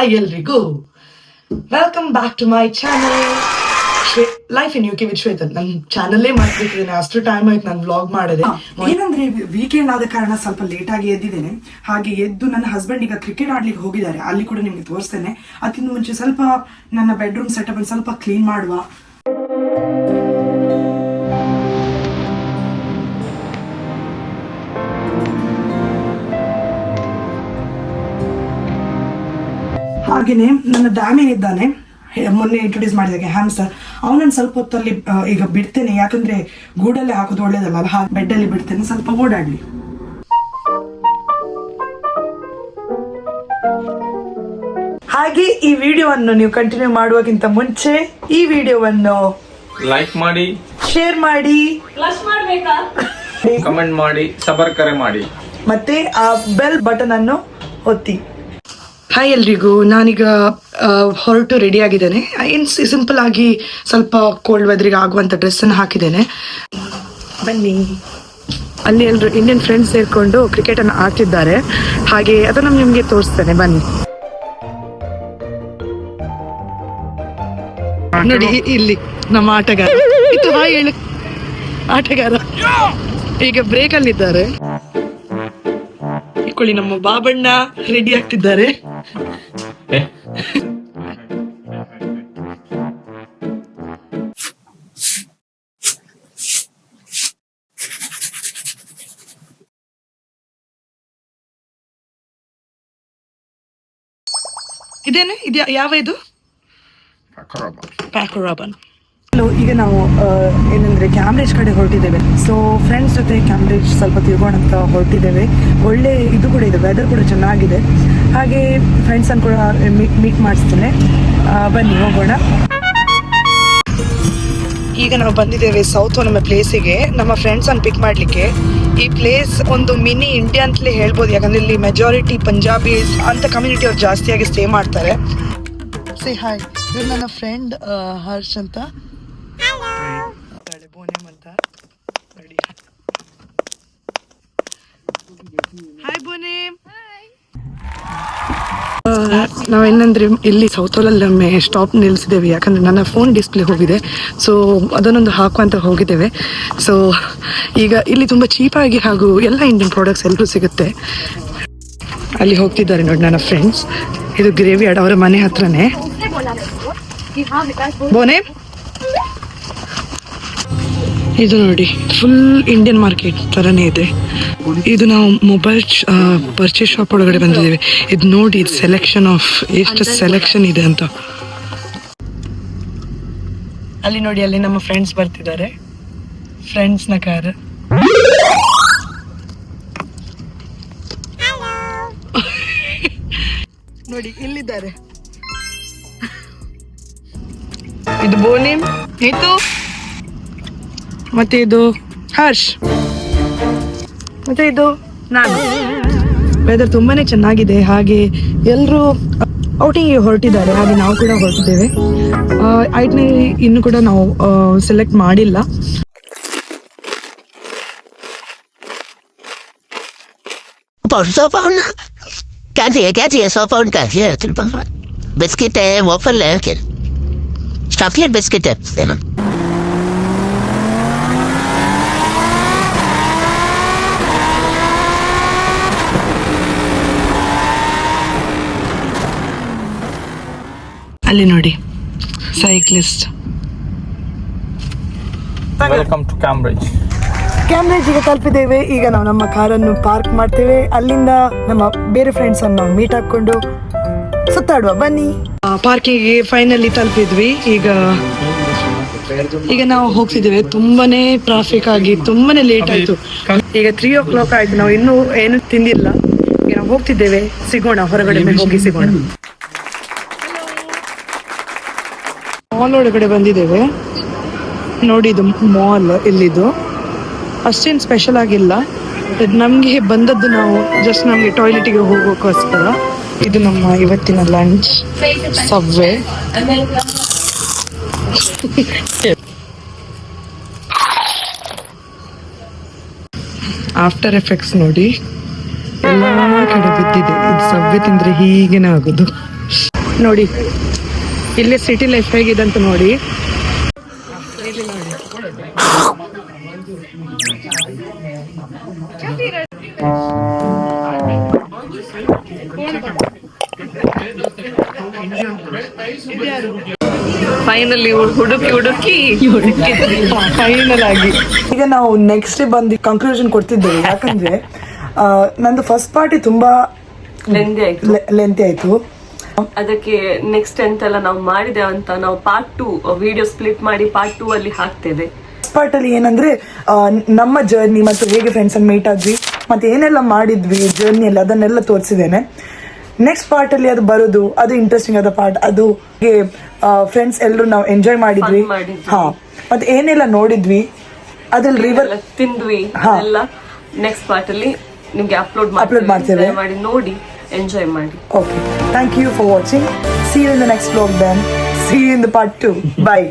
Hi ಎಲ್ರಿಗೂ. Welcome back to my channel life in U K with ಶ್ವೇತನ್ ನನ್ನ ಚಾನಲ್ಲೇ ಮಾಡ್ಬೇಕಿದ್ದೇನೆ ಅಷ್ಟು ಟೈಮ್ ಆಯ್ತು ನಾನು ವ್ಲಾಗ್ ಮಾಡಿದೆ. ಏನಂದ್ರೆ ವೀಕೆಂಡ್ ಆದ ಕಾರಣ ಸ್ವಲ್ಪ ಲೇಟ್ ಆಗಿ ಎದ್ದಿದ್ದೇನೆ. ಹಾಗೆ ಎದ್ದು ನನ್ನ ಹಸ್ಬೆಂಡ್ ಈಗ ಕ್ರಿಕೆಟ್ ಆಡ್ಲಿಕ್ಕೆ ಹೋಗಿದ್ದಾರೆ. ಅಲ್ಲಿ ಕೂಡ ನಿಮ್ಗೆ ತೋರಿಸ್ತೇನೆ. ಅದಕ್ಕಿಂತ ಮುಂಚೆ ಸ್ವಲ್ಪ ನನ್ನ ಬೆಡ್ರೂಮ್ ಸೆಟಪ್ ಸ್ವಲ್ಪ ಕ್ಲೀನ್ ಮಾಡುವ. ಹಾಗೇನೆ ನನ್ನ ಡ್ಯಾಮಿನ್ ಇದ್ದಾನೆ. ಮೊನ್ನೆ ಇಂಟ್ರೊಡ್ಯೂಸ್ ಮಾಡಿದಾಗೆ ಹ್ಯಾಮ್ಸರ್ ಅವನನ್ನು ಸ್ವಲ್ಪ ಹೊತ್ತಲ್ಲಿ ಈಗ ಬಿಡ್ತೇನೆ. ಯಾಕಂದ್ರೆ ಗೂಡಲ್ಲೇ ಹಾಕೋದು ಒಳ್ಳೇದಲ್ಲ ಅಲ್ಲ ಬೆಡ್ಡಲ್ಲಿ ಬಿಡ್ತೇನೆ. ಸ್ವಲ್ಪ ಓಡಾಡ್ಲಿ. ಹಾಗೆ ಈ ವಿಡಿಯೋವನ್ನು ನೀವು ಕಂಟಿನ್ಯೂ ಮಾಡುವಕ್ಕಿಂತ ಮುಂಚೆ ಈ ವಿಡಿಯೋವನ್ನು ಲೈಕ್ ಮಾಡಿ. ಶೇರ್ ಮಾಡಿ. ಕಮೆಂಟ್ ಮಾಡಿ. ಸಬರ್ ಕರೆ ಮಾಡಿ. ಮತ್ತೆ ಆ ಬೆಲ್ ಬಟನ್ ಅನ್ನು ಒತ್ತಿ. ಹಾಯ್ ಎಲ್ರಿಗೂ. ನಾನೀಗ ಹೊರಟು ರೆಡಿ ಆಗಿದ್ದೇನೆ. ಏನು ಸಿಂಪಲ್ ಆಗಿ ಸ್ವಲ್ಪ ಕೋಲ್ಡ್ ವೆದರಿಗೆ ಆಗುವಂಥ ಡ್ರೆಸ್ಸನ್ನು ಹಾಕಿದ್ದೇನೆ. ಬನ್ನಿ. ಅಲ್ಲಿ ಎಲ್ಲರೂ ಇಂಡಿಯನ್ ಫ್ರೆಂಡ್ಸ್ ಸೇರಿಕೊಂಡು ಕ್ರಿಕೆಟನ್ನು ಆಡ್ತಿದ್ದಾರೆ. ಹಾಗೆ ಅದನ್ನು ನಿಮಗೆ ತೋರಿಸ್ತೇನೆ. ಬನ್ನಿ. ನೋಡಿ ಇಲ್ಲಿ ನಮ್ಮ ಆಟಗಾರ. ಇದು ಹೇಳು. ಆಟಗಾರ. ಈಗ ಬ್ರೇಕ್ ಇಟ್ಕೊಳ್ಳಿ ನಮ್ಮ ಬಾಬಣ್ಣ ರೆಡಿ ಆಗ್ತಿದ್ದಾರೆ. ಇದೇನು? ಇದು ಯಾವ ಇದು? ಪ್ಯಾಕೋರಾಬನ್ ಈಗ ನಾವು ಆ, ಏನಂದ್ರೆ ಕ್ಯಾಮ್ರೇಜ್ ಕಡೆ ಹೊರಟಿದ್ದೇವೆ. ಸೊ ಫ್ರೆಂಡ್ಸ್ ಜೊತೆ ಕ್ಯಾಮ್ರೇಜ್ ಸ್ವಲ್ಪ ತಿರ್ಗೋಣ ಅಂತ ಹೊರಟಿದ್ದೇವೆ. ಒಳ್ಳೆ ಇದು ಕೂಡ ಇದೆ ವೆದರ್ ಕೂಡ ಚೆನ್ನಾಗಿದೆ. ಹಾಗೆ ಫ್ರೆಂಡ್ಸ್ ಅನ್ನು ಕೂಡ ಮೀಟ್ ಮಾಡಿಸ್ತೇನೆ. ಬನ್ನಿ, ಹೋಗೋಣ. ಈಗ ನಾವು ಬಂದಿದ್ದೇವೆ ಸೌತ್ ನಮ್ಮ ಪ್ಲೇಸಿಗೆ ನಮ್ಮ ಫ್ರೆಂಡ್ಸನ್ನು ಪಿಕ್ ಮಾಡಲಿಕ್ಕೆ. ಈ ಪ್ಲೇಸ್ ಒಂದು ಮಿನಿ ಇಂಡಿಯಾ ಅಂತಲೇ ಹೇಳ್ಬೋದು. ಯಾಕಂದ್ರೆ ಇಲ್ಲಿ ಮೆಜಾರಿಟಿ ಪಂಜಾಬಿ ಅಂತ ಕಮ್ಯುನಿಟಿ ಅವ್ರು ಜಾಸ್ತಿಯಾಗಿ ಸ್ಟೇ ಮಾಡ್ತಾರೆ. ಸಿ ಹಾಯ್ ಇವ್ರು ನನ್ನ ಫ್ರೆಂಡ್ ಹರ್ಷ್ ಅಂತ ಇದ್ದಾಳೆ ಬೋನೆಮ್ ಅಂತ ನೋಡಿ ಹಾಯ್ ಬೋನೆ ನಾವು ಏನಂದ್ರೆ ಇಲ್ಲಿ ಸೌತೋಲಲ್ಲಿ ಒಮ್ಮೆ ಸ್ಟಾಪ್ ನಿಲ್ಲಿಸಿದ್ದೇವೆ. ಯಾಕಂದ್ರೆ ನನ್ನ ಫೋನ್ ಡಿಸ್ಪ್ಲೇ ಹೋಗಿದೆ. ಸೊ ಅದನ್ನೊಂದು ಹಾಕುವಂತ ಹೋಗಿದ್ದೇವೆ. ಸೊ ಈಗ ಇಲ್ಲಿ ತುಂಬ ಚೀಪಾಗಿ ಹಾಗೂ ಎಲ್ಲ ಇಂಡಿಯನ್ ಪ್ರಾಡಕ್ಟ್ಸ್ ಎಲ್ಲರೂ ಸಿಗುತ್ತೆ. ಅಲ್ಲಿ ಹೋಗ್ತಿದ್ದಾರೆ ನೋಡಿ ನನ್ನ ಫ್ರೆಂಡ್ಸ್ ಇದು ಗ್ರೇವಿ ಅಡ್ ಅವರ ಮನೆ ಹತ್ರನೇ. ಬೋನೆ ಇದು ನೋಡಿ ಫುಲ್ ಇಂಡಿಯನ್ ಮಾರ್ಕೆಟ್ ತರನೇ ಇದೆ. ಇದು ನಾವು ಮೊಬೈಲ್ ಪರ್ಚೇಸ್ ಶಾಪ್ ಒಳಗಡೆ ಬಂದಿದ್ದೇವೆ. ಇದು ನೋಡಿ ಇದು ಸೆಲೆಕ್ಷನ್ ಆಫ್ ಎಷ್ಟು ಸೆಲೆಕ್ಷನ್ ಇದೆ ಅಂತ. ಅಲ್ಲಿ ನೋಡಿ ಅಲ್ಲಿ ನಮ್ಮ ಫ್ರೆಂಡ್ಸ್ ಬರ್ತಿದ್ದಾರೆ. ಫ್ರೆಂಡ್ಸ್ನ ಕಾರ್ ನೋಡಿ ಇಲ್ಲಿದ್ದಾರೆ. ಇದು ಬೋನಿಮ್. ಇದು ಮತ್ತೆ ಇದು ಹರ್ಷ್. ಮತ್ತೆ ಇದು ನಾನು ವೆದರ್ ತುಂಬಾನೇ ಚೆನ್ನಾಗಿದೆ. ಹಾಗೆ ಎಲ್ಲರೂ ಔಟಿಂಗ್ ಹೊರಟಿದ್ದಾರೆ. ಹಾಗೆ ನಾವು ಕೂಡ ಹೊರಟಿದ್ದೇವೆ. ಐಟ್ನಲ್ಲಿ ಇನ್ನು ಕೂಡ ನಾವು ಸೆಲೆಕ್ಟ್ ಮಾಡಿಲ್ಲ. Por favor. Grazie, ಅಲ್ಲಿ ನೋಡಿ. ಸೈಕ್ಲಿಸ್ಟ್ ವೆಲ್ಕಮ್ ಟು ಕ್ಯಾಂಬ್ರಿಡ್ಜ್ ಕ್ಯಾಮ್ರೇಜ್ ಈಗ ತಲುಪಿದ್ದೇವೆ. ಈಗ ನಾವು ನಮ್ಮ ಕಾರನ್ನು ಪಾರ್ಕ್ ಮಾಡ್ತೇವೆ. ಅಲ್ಲಿಂದ ನಮ್ಮ ಬೇರೆ ಫ್ರೆಂಡ್ಸ್ ಅನ್ನು ನಾವು ಮೀಟ್ ಹಾಕೊಂಡು ಸುತ್ತಾಡುವ. ಬನ್ನಿ. ಪಾರ್ಕಿಗೆ ಫೈನಲಿ ತಲುಪಿದ್ವಿ. ಈಗ ಈಗ ನಾವು ಹೋಗ್ತಿದ್ದೇವೆ. ತುಂಬಾನೇ ಟ್ರಾಫಿಕ್ ಆಗಿ ತುಂಬಾನೇ ಲೇಟ್ ಆಯ್ತು. ಈಗ ತ್ರೀ ಓ ಕ್ಲಾಕ್ ಆಯ್ತು. ನಾವು ಇನ್ನೂ ಏನು ತಿಂದಿಲ್ಲ. ಈಗ ನಾವು ಹೋಗ್ತಿದ್ದೇವೆ. ಸಿಗೋಣ ಹೊರಗಡೆ ಹೋಗಿ ಸಿಗೋಣ. ಮಾಲ್ ಒಳಗಡೆ ಬಂದಿದ್ದೇವೆ. ನೋಡಿ ಇದು ಮಾಲ್ ಇಲ್ಲಿದು. ಅಷ್ಟೇನು ಸ್ಪೆಷಲ್ ಆಗಿಲ್ಲ. ನಮಗೆ ಬಂದದ್ದು ನಾವು ಜಸ್ಟ್ ನಮಗೆ ಟಾಯ್ಲೆಟಿಗೆ ಹೋಗೋಕ್ಕೋಸ್ಕರ. ಇದು ನಮ್ಮ ಇವತ್ತಿನ ಲಂಚ್ ಸಬ್ವೆ ಆಫ್ಟರ್ ಎಫೆಕ್ಟ್ಸ್ ನೋಡಿ. ಎಲ್ಲ ಕಡೆ ಬಿದ್ದಿದೆ. ಇದು ಸಬ್ವೆ ತಿಂದರೆ ಹೀಗೇನೆ ಆಗೋದು. ನೋಡಿ. ಇಲ್ಲೇ ಸಿಟಿ ಲೈಫ್ ಹೇಗಿದೆ ಅಂತ ನೋಡಿ. ಫೈನಲಿ ಹುಡುಕಿ ಹುಡುಕಿ. ಫೈನಲ್ ಆಗಿ. ಈಗ ನಾವು ನೆಕ್ಸ್ಟ್ ಬಂದು ಕನ್ಕ್ಲೂಷನ್ ಕೊಡ್ತಿದ್ದೇವೆ. ಯಾಕಂದ್ರೆ ನಂದು ಫಸ್ಟ್ ಪಾರ್ಟಿ ತುಂಬಾ ಲೆಂತಿ ಆಯ್ತು. ಅದಕ್ಕೆ ನೆಕ್ಸ್ಟ್ ಎಂತೆಲ್ಲ ನಾವು ಮಾಡಿದೆ ಅಂತ ನಾವು ಪಾರ್ಟ್ ಟು ವಿಡಿಯೋ ಸ್ಪ್ಲಿಟ್ ಮಾಡಿ ಪಾರ್ಟ್ ಟೂ ಅಲ್ಲಿ ಹಾಕ್ತೇವೆ. ಪಾರ್ಟ್ ಅಲ್ಲಿ ಏನಂದ್ರೆ ನಮ್ಮ ಜರ್ನಿ ಮತ್ತು ಹೇಗೆ ಫ್ರೆಂಡ್ಸ್ ಅನ್ನು ಮೀಟ್ ಆದ್ವಿ ಮತ್ತೆ ಏನೆಲ್ಲ ಮಾಡಿದ್ವಿ ಜರ್ನಿ ಅಲ್ಲಿ ಅದನ್ನೆಲ್ಲ ತೋರಿಸಿದ್ದೇನೆ. ನೆಕ್ಸ್ಟ್ ಪಾರ್ಟ್ ಅಲ್ಲಿ ಅದು ಬರೋದು ಅದು ಇಂಟ್ರೆಸ್ಟಿಂಗ್ ಆದ ಪಾರ್ಟ್ ಅದು ಫ್ರೆಂಡ್ಸ್ ಎಲ್ಲರೂ ನಾವು ಎಂಜಾಯ್ ಮಾಡಿದ್ವಿ. ಹಾ ಮತ್ತೆ ಏನೆಲ್ಲ ನೋಡಿದ್ವಿ ಅದ್ರಲ್ಲಿ ರಿವರ್ ಎಲ್ಲ ತಿಂದ್ವಿ ಹಾ. ಎಲ್ಲ ನೆಕ್ಸ್ಟ್ ಪಾರ್ಟ್ ಅಲ್ಲಿ ನಿಮ್ಗೆ ಅಪ್ಲೋಡ್ ಅಪ್ಲೋಡ್ ಮಾಡ್ತೇವೆ. ಮಾಡಿ ನೋಡಿ. ಎಂಜಾಯ್ ಮಾಡಿ Okay. Thank you for watching. See you in the next vlog then. See you in the part two. Bye.